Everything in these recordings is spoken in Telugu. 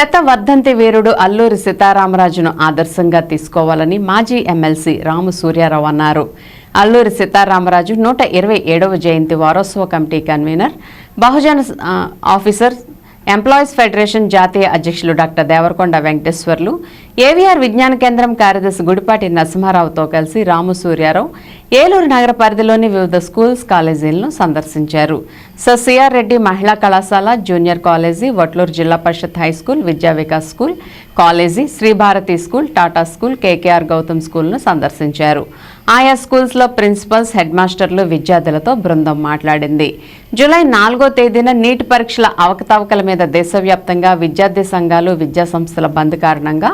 శత వర్ధంతి వీరుడు అల్లూరి సీతారామరాజును ఆదర్శంగా తీసుకోవాలని మాజీ ఎమ్మెల్సీ రాము సూర్యారావు అన్నారు. అల్లూరి సీతారామరాజు నూట ఇరవై ఏడవ జయంతి వారోత్సవ committee convener Bahujana officer employees federation జాతీయ అధ్యక్షులు డాక్టర్ దేవరకొండ వెంకటేశ్వర్లు ఏవీఆర్ విజ్ఞాన కేంద్రం కార్యదర్శి గుడిపాటి నరసింహారావుతో కలిసి రాము సూర్యారావు ఏలూరు నగర పరిధిలోని వివిధ స్కూల్స్ కాలేజీలను సందర్శించారు. సర్ సిఆర్ రెడ్డి మహిళా కళాశాల జూనియర్ కాలేజీ వట్లూరు జిల్లా Parishad high school Vidya Vikas school college Sri Bharati school Tata school KKR Gautam స్కూల్ను సందర్శించారు. ఆయా స్కూల్స్లో ప్రిన్సిపల్స్ హెడ్ మాస్టర్లు విద్యార్థులతో బృందం మాట్లాడింది. జూలై నాలుగో తేదీన నీట్ పరీక్షల అవకతవకల మీద దేశవ్యాప్తంగా విద్యార్థి సంఘాలు విద్యాసంస్థల బంద్ కారణంగా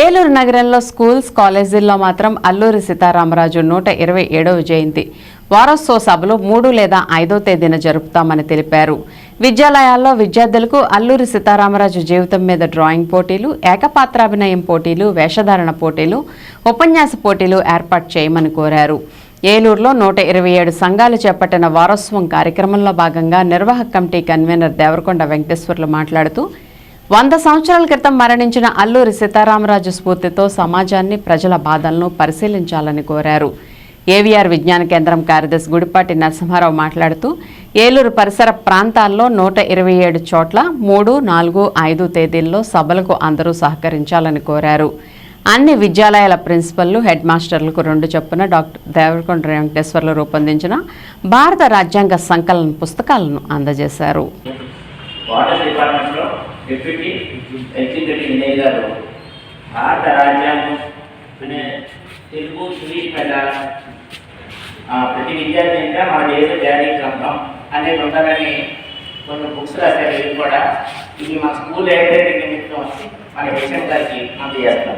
ఏలూరు నగరంలో స్కూల్స్ కాలేజీల్లో మాత్రం అల్లూరి సీతారామరాజు నూట ఇరవై ఏడవ జయంతి. వారోత్సవ సభలు మూడు లేదా ఐదో తేదీన జరుపుతామని తెలిపారు. విద్యాలయాల్లో విద్యార్థులకు అల్లూరి సీతారామరాజు జీవితం మీద డ్రాయింగ్ పోటీలు ఏకపాత్రాభినయం పోటీలు వేషధారణ పోటీలు ఉపన్యాస పోటీలు ఏర్పాటు చేయమని కోరారు. ఏలూరులో నూట ఇరవై ఏడు సంఘాలు చేపట్టిన వారోత్సవం కార్యక్రమంలో భాగంగా నిర్వాహక కమిటీ కన్వీనర్ దేవరకొండ వెంకటేశ్వర్లు మాట్లాడుతూ వంద సంవత్సరాల క్రితం మరణించిన అల్లూరి సీతారామరాజు స్ఫూర్తితో సమాజాన్ని ప్రజల బాధలను పరిశీలించాలని కోరారు. ఏవీఆర్ విజ్ఞాన కేంద్రం కార్యదర్శి గుడిపాటి నరసింహారావు మాట్లాడుతూ ఏలూరు పరిసర ప్రాంతాల్లో నూట ఇరవై ఏడు చోట్ల మూడు నాలుగు ఐదు తేదీల్లో సభలకు అందరూ సహకరించాలని కోరారు. అన్ని విద్యాలయాల ప్రిన్సిపల్లు హెడ్ మాస్టర్లకు రెండు చొప్పున డాక్టర్ దేవరకొండ వెంకటేశ్వర్లు రూపొందించిన భారత రాజ్యాంగ సంకలన పుస్తకాలను అందజేశారు. వాటర్ డిపార్ట్మెంట్లో డిప్యూటీ ఎగ్జిక్యూటివ్ ఇంజనీర్ గారు భారత రాజ్యాంగం అనే తెలుగు ఇంగ్లీష్ మీద ఆ, ప్రతి విద్యార్థి ఇంకా మన దేశ జారీ గ్రంథం అనేది ఉండాలని కొన్ని బుక్స్ రాశారు ఇవి కూడా ఇది మా స్కూల్ లైబ్రరీ నిమిత్తం మన హెచ్ఎం గారికి అందజేస్తాం